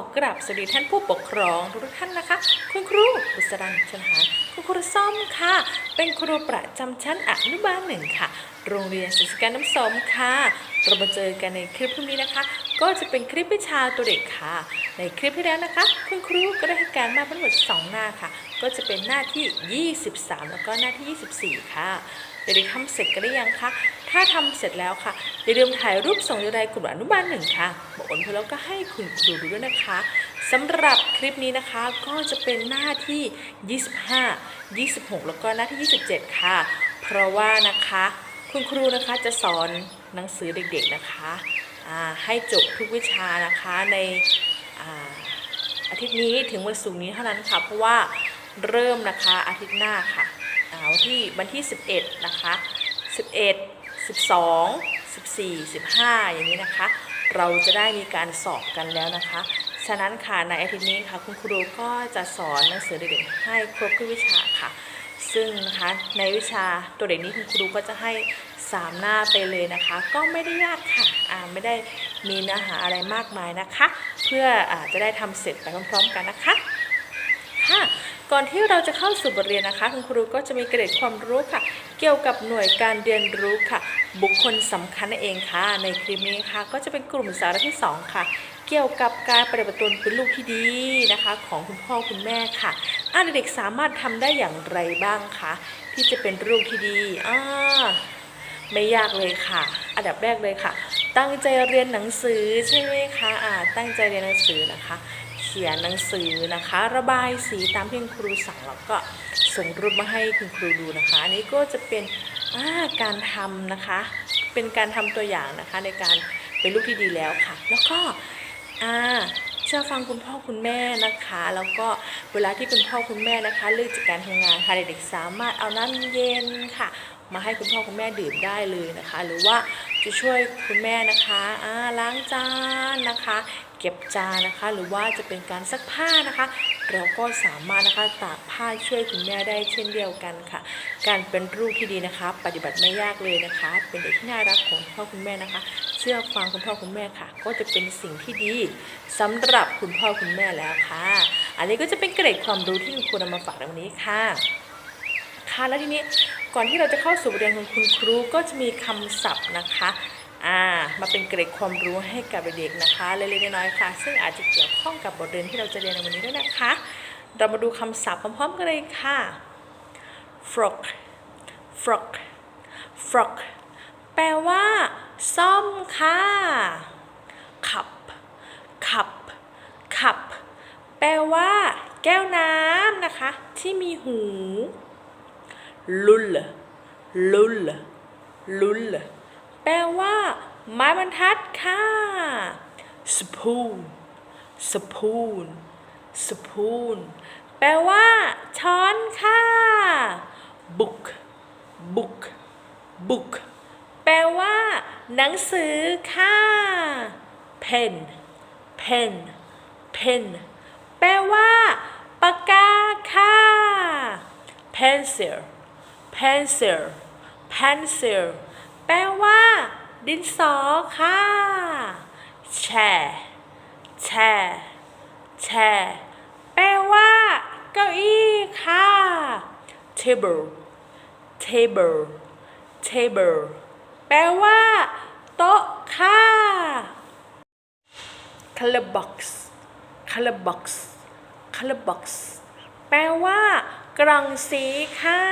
อกราบสวัสดีท่านผู้ปกครองทุกท่านนะคะ คุณครูบุษรันชนหารคุณครูส้มค่ะ เป็นครูประจำชั้นอนุบาลหนึ่งค่ะ โรงเรียนศิษการน้ำสมค่ะเรามาเจอกันในคลิปพรุ่งนี้นะคะ ก็จะเป็นคลิปวิชาตัวเด็กค่ะ ในคลิปที่แล้วนะคะ คุณครูก็ได้ให้การมาทั้งหมดสองหน้าค่ะ ก็จะเป็นหน้าที่ 23 แล้วก็หน้าที่ 24 ค่ะ เด็กๆทำเสร็จกันหรือยังคะ ถ้าทำเสร็จแล้วค่ะ อย่าลืมถ่ายรูปส่งในรายกลุ่มอนุบาลหนึ่งค่ะบอกอนเพื่อแล้วก็ให้คุณครูดูด้วยนะคะสำหรับคลิปนี้นะคะก็จะเป็นหน้าที่ 25 26 แล้วก็หน้าที่ 27 ค่ะ เพราะว่านะคะคุณครูนะคะจะสอนหนังสือเด็กๆนะคะให้จบทุกวิชานะคะในอาอาทิตย์นี้ถึงวันศุกร์นี้เท่านั้นค่ะ เพราะว่าเริ่มนะคะอาทิตย์หน้าค่ะาวที่วันที่ 11 นะคะ 11 12 14 15 อย่างนี้นะคะ เราจะได้มีการสอบกันแล้วนะคะ ฉะนั้นค่ะในอาทิตย์นี้ค่ะคุณครูก็จะสอนหนังสือเด็กๆให้ครบทุกวิชาค่ะ ซึ่งนะคะในวิชาตัวเด็กนี้คุณครูก็จะให้3หน้าไปเลยนะคะ ก็ไม่ได้ยากค่ะอ่าไม่ได้มีเนื้อหาอะไรมากมายนะคะ เพื่ออาจะได้ทำเสร็จไปพร้อมๆกันนะคะค่ะ ก่อนที่เราจะเข้าสู่บทเรียนนะคะ คุณครูก็จะมีเกร็ดความรู้ค่ะ เกี่ยวกับหน่วยการเรียนรู้ค่ะ บุคคลสำคัญนั่นเองค่ะ ในคลิปนี้ค่ะ ก็จะเป็นกลุ่มสาระที่ 2 ค่ะ เกี่ยวกับการปฏิบัติตนเป็นลูกที่ดีนะคะ ของคุณพ่อคุณแม่ค่ะอ่าเด็กๆสามารถทำได้อย่างไรบ้างคะที่จะเป็นลูกที่ดีอ่าไม่ยากเลยค่ะ อันดับแรกเลยค่ะ ตั้งใจเรียนหนังสือใช่ไหมคะอ่าตั้งใจเรียนหนังสือนะคะ ขียนหนังสือนะคะ ระบายสีตามที่คุณครูสั่งแล้วก็ส่งรูปมาให้คุณครูดูนะคะอันนี้ก็จะเป็นาการทำนะคะ เป็นการทำตัวอย่างนะคะในการเป็นลูกที่ดีแล้วค่ะ แล้วก็าเชื่อฟังคุณพ่อคุณแม่นะคะ แล้วก็เวลาที่คุณพ่อคุณแม่นะคะเลือกจากการทำงานค่ะเด็กๆสามารถเอาน้ำเย็นค่ะมาให้คุณพ่อคุณแม่ดื่มได้เลยนะคะ หรือว่าจะช่วยคุณแม่นะคะล้างจานนะคะ เก็บจานนะคะ หรือว่าจะเป็นการซักผ้านะคะ เราก็สามารถนะคะตากผ้าช่วยคุณแม่ได้เช่นเดียวกันค่ะ การเป็นลูกที่ดีนะคะ ปฏิบัติไม่ยากเลยนะคะ เป็นเด็กที่น่ารักของคุณพ่อคุณแม่นะคะ เชื่อฟังคุณพ่อคุณแม่ค่ะ ก็จะเป็นสิ่งที่ดีสำหรับคุณพ่อคุณแม่แล้วค่ะ อันนี้ก็จะเป็นเกร็ดความรู้ที่คุณครูนำมาฝากในวันนี้ค่ะค่ะแล้วทีนี้ก่อนที่เราจะเข้าสู่บทเรียนของคุณครูก็จะมีคำศัพท์นะคะ อ่ามาเป็นเกร็ดความรู้ให้กับเด็กๆนะคะเล็กๆน้อยๆค่ะ ซึ่งอาจจะเกี่ยวข้องกับบทเรียนที่เราจะเรียนในวันนี้ด้วยนะคะ เรามาดูคำศัพท์พร้อมๆกันเลยค่ะ frog frog frog แปลว่าซ่อมค่ะ cup cup cup แปลว่า แก้วน้ำนะคะ ที่มีหูลุลลุลลุล ลว่า ไม้บรรทัดค่ะ spoon spoon spoon แปลว่า ช้อนค่ะ book book book แปลว่า หนังสือค่ะ pen pen pen แปลว่า ปากกาค่ะ pencil pencil pencil แปลว่า ดินสอค่ะ แชร์แชร์แชร์แปลว่า เก้าอี้ค่ะ table table table แปลว่า โต๊ะค่ะ color box color box color box แปลว่า กล่องสีค่ะ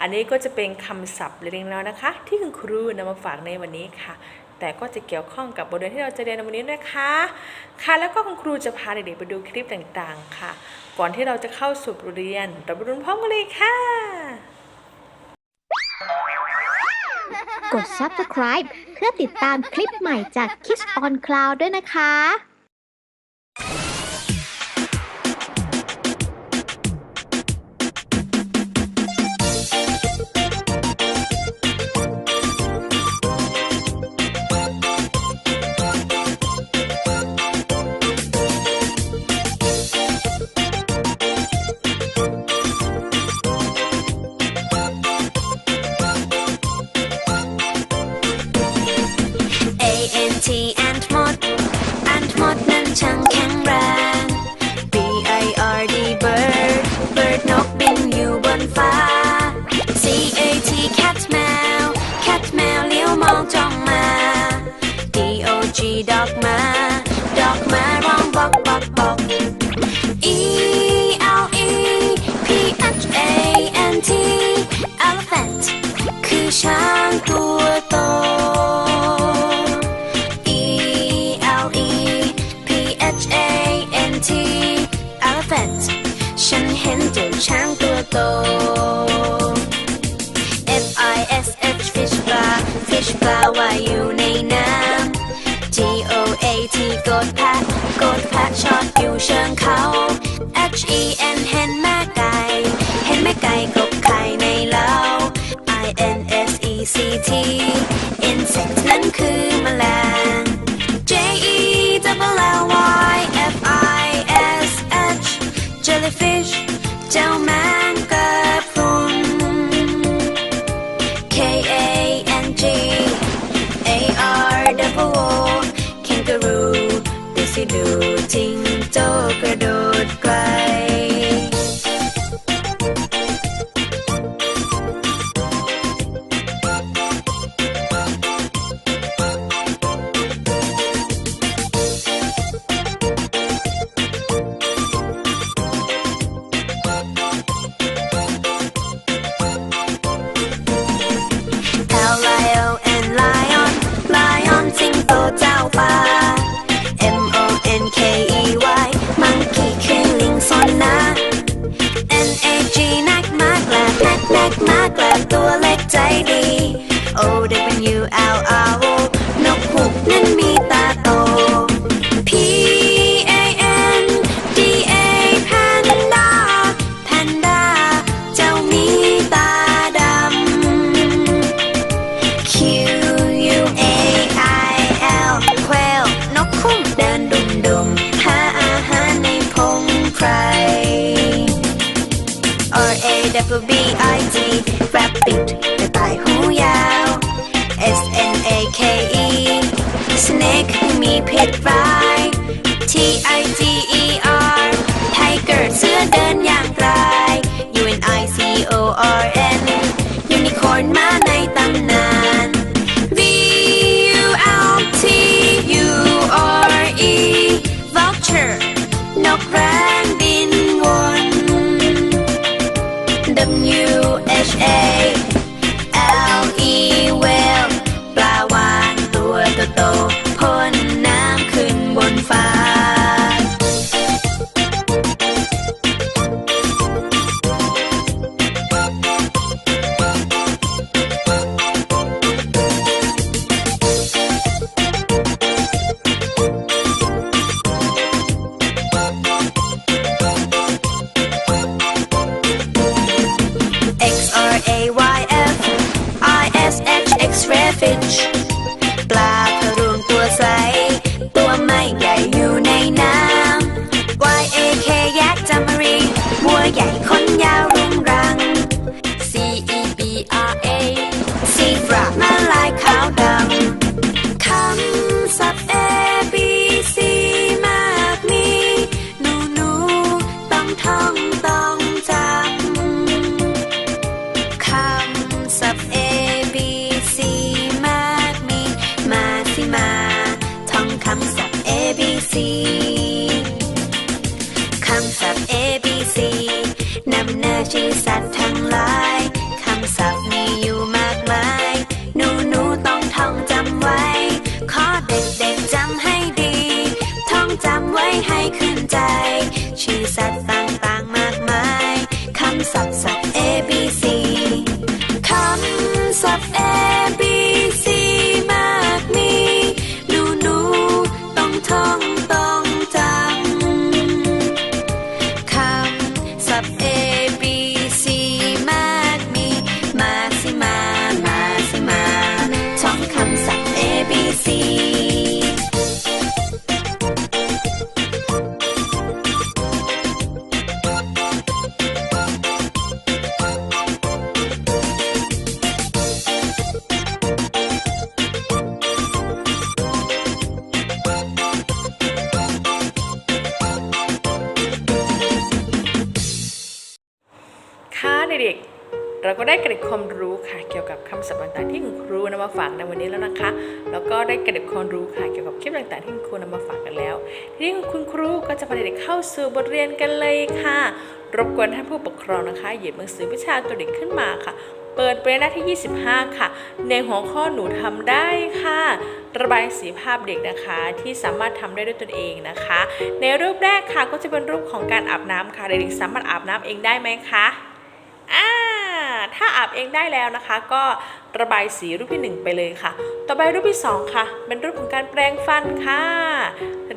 อันนี้ก็จะเป็นคำศัพท์เล็กๆน้อยๆนะคะ ที่คุณครูนำมาฝากในวันนี้ค่ะ แต่ก็จะเกี่ยวข้องกับบทเรียนที่เราจะเรียนในวันนี้นะคะ ค่ะ แล้วก็คุณครูจะพาเด็กๆไปดูคลิปต่างๆ ค่ะ ก่อนที่เราจะเข้าสู่บทเรียนเราไปดูพร้อมกันเลยค่ะ กด subscribe เพื่อติดตามคลิปใหม่จาก Kids on Cloud ด้วยนะคะ TNT and Mod and Mod Nunchunk กดแพะกดแพะชอดอยู่เชิงเขา H E N เห็นแม่ไก่ เห็นแม่ไก่กบไข่ในเล้า I N S E C T insect นั้นคือแมลง Raphael and Lion Lion สิงโตเจ้าป่า M O N K E Y Monkey คือลิงสนนะ N A G นักมากแหลกนักนักมากแหลกตัวเล็กใจดี pick five. Fitch. chỉ sẵn thẳng เด็กเราก็ได้เกร็ดความรู้ค่ะเกี่ยวกับคำศัพท์ต่างๆที่คุณครูนำมาฝากในวันนี้แล้วนะคะ แล้วก็ได้เกร็ดความรู้ค่ะเกี่ยวกับคลิปต่างๆที่คุณครูนำมาฝากกันแล้ว ทีนี้คุณครูก็จะพาเด็กๆเข้าสู่บทเรียนกันเลยค่ะ รบกวนท่านผู้ปกครองนะคะ หยิบหนังสือวิชาตัวเด็กขึ้นมาค่ะ เปิดไปหน้าที่ 25 ค่ะ ในหัวข้อหนูทำได้ค่ะ ระบายสีภาพเด็กนะคะที่สามารถทำได้ด้วยตนเองนะคะ ในรูปแรกค่ะก็จะเป็นรูปของการอาบน้ำค่ะเด็กๆสามารถอาบน้ำเองได้ไหมคะ อ่าถ้าอาบเองได้แล้วนะคะ ก็ระบายสีรูปที่หนึ่งไปเลยค่ะ ต่อไปรูปที่สองค่ะ เป็นรูปของการแปรงฟันค่ะ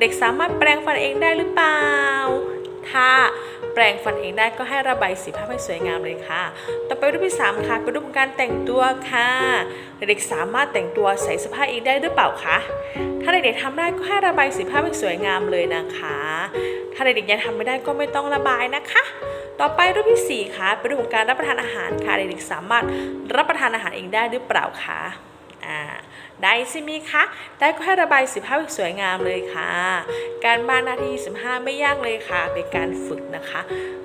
เด็กสามารถแปรงฟันเองได้หรือเปล่า ถ้าแปรงฟันเองได้ก็ให้ระบายสีภาพให้สวยงามเลยค่ะ ต่อไปรูปที่สามค่ะ เป็นรูปของการแต่งตัวค่ะ เด็กสามารถแต่งตัวใส่เสื้อผ้าเองได้หรือเปล่าคะ ถ้าเด็กๆทำได้ก็ให้ระบายสีภาพให้สวยงามเลยนะคะ ถ้าเด็กๆยังทำไม่ได้ก็ไม่ต้องระบายนะคะ ต่อไปรูปที่สี่ค่ะ เป็นรูปของการรับประทานอาหารค่ะ เด็กๆสามารถรับประทานอาหารเองได้หรือเปล่าคะอ่าได้ใช่ไหมคะได้ก็ให้ระบายสีภาพสวยงามเลยค่ะ การบ้านหน้าที่25ไม่ยากเลยค่ะ เป็นการฝึกนะคะ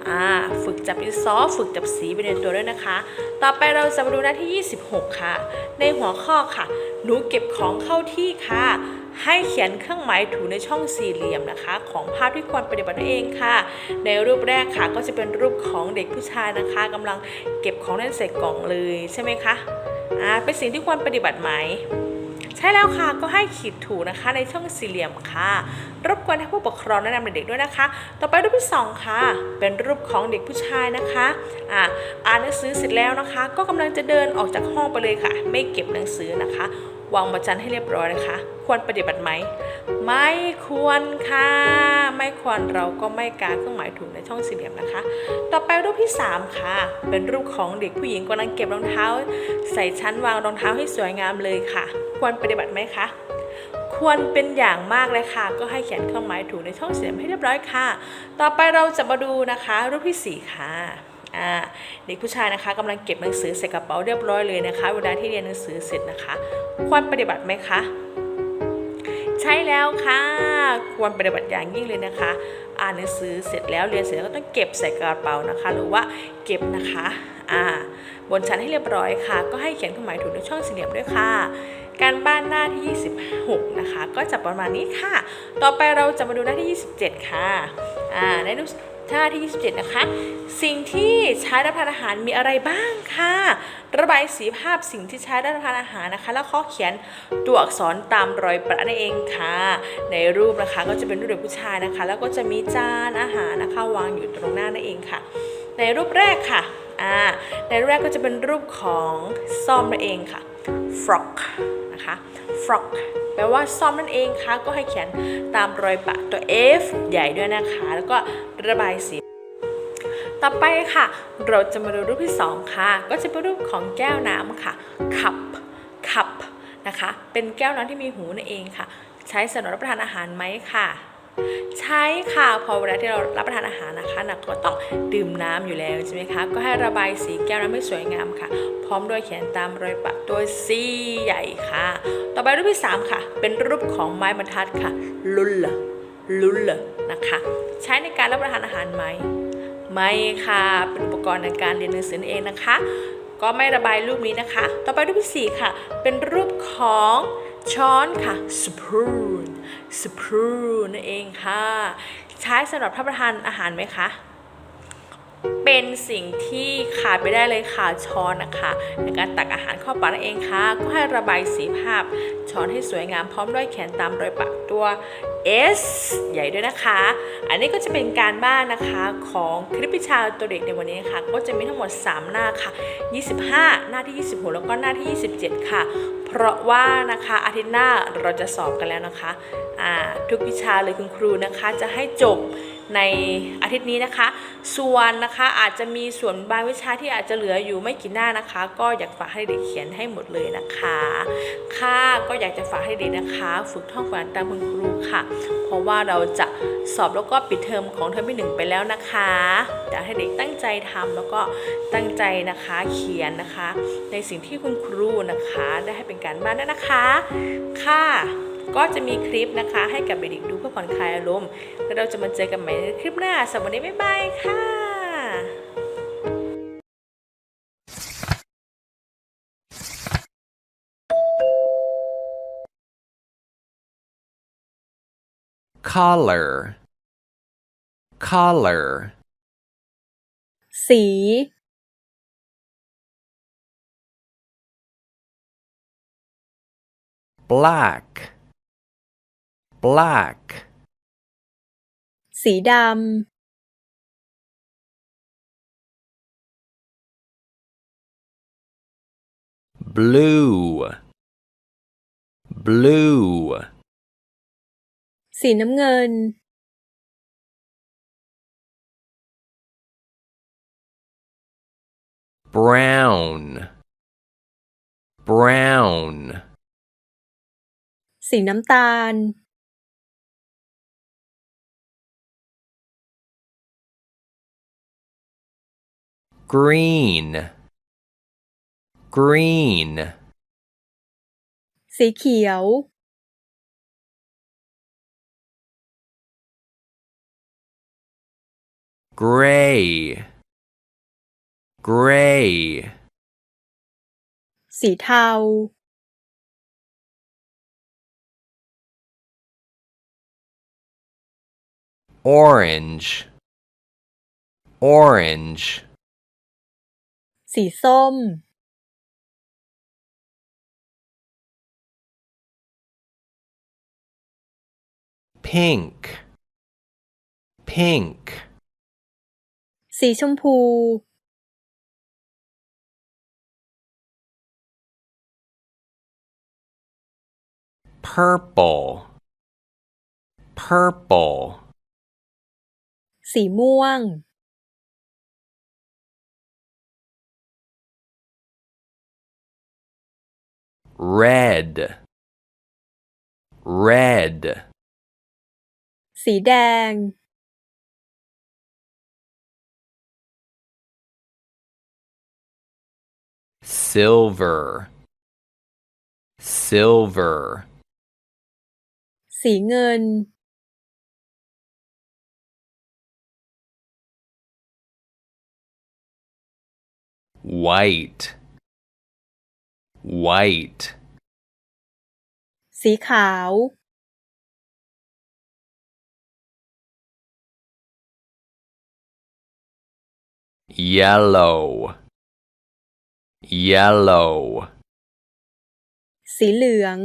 อ่าฝึกจับดินสอฝึกจับสีไปในตัวด้วยนะคะ ต่อไปเราจะมาดูหน้าที่ 26 ค่ะ ในหัวข้อค่ะ หนูเก็บของเข้าที่ค่ะ ให้เขียนเครื่องหมายถูในช่องสี่เหลี่ยมนะคะ ของภาพที่ควรปฏิบัติเองค่ะ ในรูปแรกค่ะก็จะเป็นรูปของเด็กผู้ชายนะคะกำลังเก็บของเล่นใส่กล่องเลยใช่ไหมคะอ่าเป็นสิ่งที่ควรปฏิบัติไหมใช่แล้วค่ะก็ให้ขีดถูนะคะในช่องสี่เหลี่ยมค่ะ รบกวนให้ผู้ปกครองแนะนำเด็กๆด้วยนะคะ ต่อไปรูปที่สองค่ะ เป็นรูปของเด็กผู้ชายนะคะอ่าอ่านหนังสือเสร็จแล้วนะคะ ก็กำลังจะเดินออกจากห้องไปเลยค่ะ ไม่เก็บหนังสือนะคะ วางประจันให้เรียบร้อยนะคะ ควรปฏิบัติไหม ไม่ควรค่ะ ไม่ควรเราก็ไม่กาเครื่องหมายถูกในช่องสี่เหลี่ยมนะคะ ต่อไปรูปที่ 3 ค่ะ เป็นรูปของเด็กผู้หญิงกำลังเก็บรองเท้า ใส่ชั้นวางรองเท้าให้สวยงามเลยค่ะ ควรปฏิบัติไหมคะควรเป็นอย่างมากเลยค่ะ ก็ให้เขียนเครื่องหมายถูกในช่องสี่เหลี่ยมให้เรียบร้อยค่ะ ต่อไปเราจะมาดูนะคะ รูปทีสี่4 ค่ะ อ่าเด็กผู้ชายนะคะกำลังเก็บหนังสือใส่กระเป๋าเรียบร้อยเลยนะคะ เวลาที่เรียนหนังสือเสร็จนะคะ ควรปฏิบัติไหมคะใช่แล้วค่ะ ควรปฏิบัติอย่างยิ่งเลยนะคะ อ่านหนังสือเสร็จแล้วเรียนเสร็จแล้วก็ต้องเก็บใส่กระเป๋านะคะ หรือว่าเก็บนะคะอ่าบนชั้นให้เรียบร้อยค่ะ ก็ให้เขียนเครื่องหมายถูกในช่องสี่เหลี่ยมด้วยค่ะ การบ้านหน้าที่ 26 นะคะ ก็จะประมาณนี้ค่ะ ต่อไปเราจะมาดูหน้าที่ 27 ค่ะอ่าใน หน้าที่ 27 นะคะ สิ่งที่ใช้รับประทานอาหารมีอะไรบ้างค่ะ ระบายสีภาพสิ่งที่ใช้รับประทานอาหารนะคะ แล้วข้อเขียนตัวอักษรตามรอยประนั่นเองค่ะ ในรูปนะคะก็จะเป็นรูปเด็กผู้ชายนะคะ แล้วก็จะมีจานอาหารนะคะวางอยู่ตรงหน้านั่นเองค่ะ ในรูปแรกค่ะอ่าในรูปแรกก็จะเป็นรูปของซ่อมนั่นเองค่ะ frog นะคะ frog แปลว่าซ่อมนั่นเองค่ะก็ให้เขียนตามรอยปะตัว F ใหญ่ด้วยนะคะ แล้วก็ระบายสีต่อไปค่ะ เราจะมาดูรูปที่ 2 ค่ะ ก็จะเป็นรูปของแก้วน้ำค่ะ cup cup นะคะ เป็นแก้วน้ำที่มีหูนั่นเองค่ะ ใช้สำหรับรับประทานอาหารไหมค่ะ ใช่ค่ะพอเวลาที่เรารับประทานอาหารนะคะนะก็ต้องดื่มน้ำอยู่แล้วใช่ไหมคะก็ให้ระบายสีแก้วน้ำให้สวยงามค่ะ พร้อมด้วยเขียนตามรอยปะตัว C ใหญ่ค่ะ ต่อไปรูปที่ 3 ค่ะ เป็นรูปของไม้บรรทัดค่ะ ลุลละลุลละนะคะ ใช้ในการรับประทานอาหารไหมไม่ค่ะเป็นอุปกรณ์ในการเรียนหนังสือเองนะคะ ก็ไม่ระบายรูปนี้นะคะ ต่อไปรูปที่ 4 ค่ะ เป็นรูปของช้อนค่ะ spoon สปรูนั่นเองค่ะ ใช้สำหรับรับประทานอาหารไหมคะ เป็นสิ่งที่ขาดไม่ได้เลยค่ะช้อนนะคะในการตักอาหารเข้าปากนั่นเองค่ะ ก็ให้ระบายสีภาพ ช้อนให้สวยงามพร้อมด้วยแขนตามรอยปากตัว S ใหญ่ด้วยนะคะ อันนี้ก็จะเป็นการบ้านนะคะของคลิปวิชาตัวเด็กในวันนี้นะคะก็จะมีทั้งหมด 3 หน้าค่ะ 25 หน้าที่ 26 แล้วก็หน้าที่ 27 ค่ะ เพราะว่านะคะอาทิตย์หน้าเราจะสอบกันแล้วนะคะ ทุกวิชาเลยคุณครูนะคะจะให้จบ ในอาทิตย์นี้นะคะ ส่วนนะคะอาจจะมีส่วนบางวิชาที่อาจจะเหลืออยู่ไม่กี่หน้านะคะ ก็อยากฝากให้เด็กเขียนให้หมดเลยนะคะค่ะก็อยากจะฝากให้เด็กนะคะ ฝึกท่องฝันตามคุณครูค่ะ เพราะว่าเราจะสอบแล้วก็ปิดเทอมของเทอมที่หนึ่งไปแล้วนะคะอยากให้เด็กตั้งใจทำแล้วก็ตั้งใจนะคะเขียนนะคะ ในสิ่งที่คุณครูนะคะ ได้ให้เป็นการบ้านด้วยนะคะค่ะ ก็จะมีคลิปนะคะ ให้กับเด็กดูเพื่อผ่อนคลายอารมณ์แล้วเราจะมาเจอกันใหม่ในคลิปหน้าสวัสดีบ๊ายบายค่ะ color color สี black black สีด blue blue ำสีน้ำเงิน brown brown สีน้ำตาล green green สีเขียว gray gray สีเทา orange orange สีส้ม pink pink สีชมพู purple purple สีม่วง red red สีแดง silver silver สีเงิน white White สีขาว yellow yellow สีเหลือง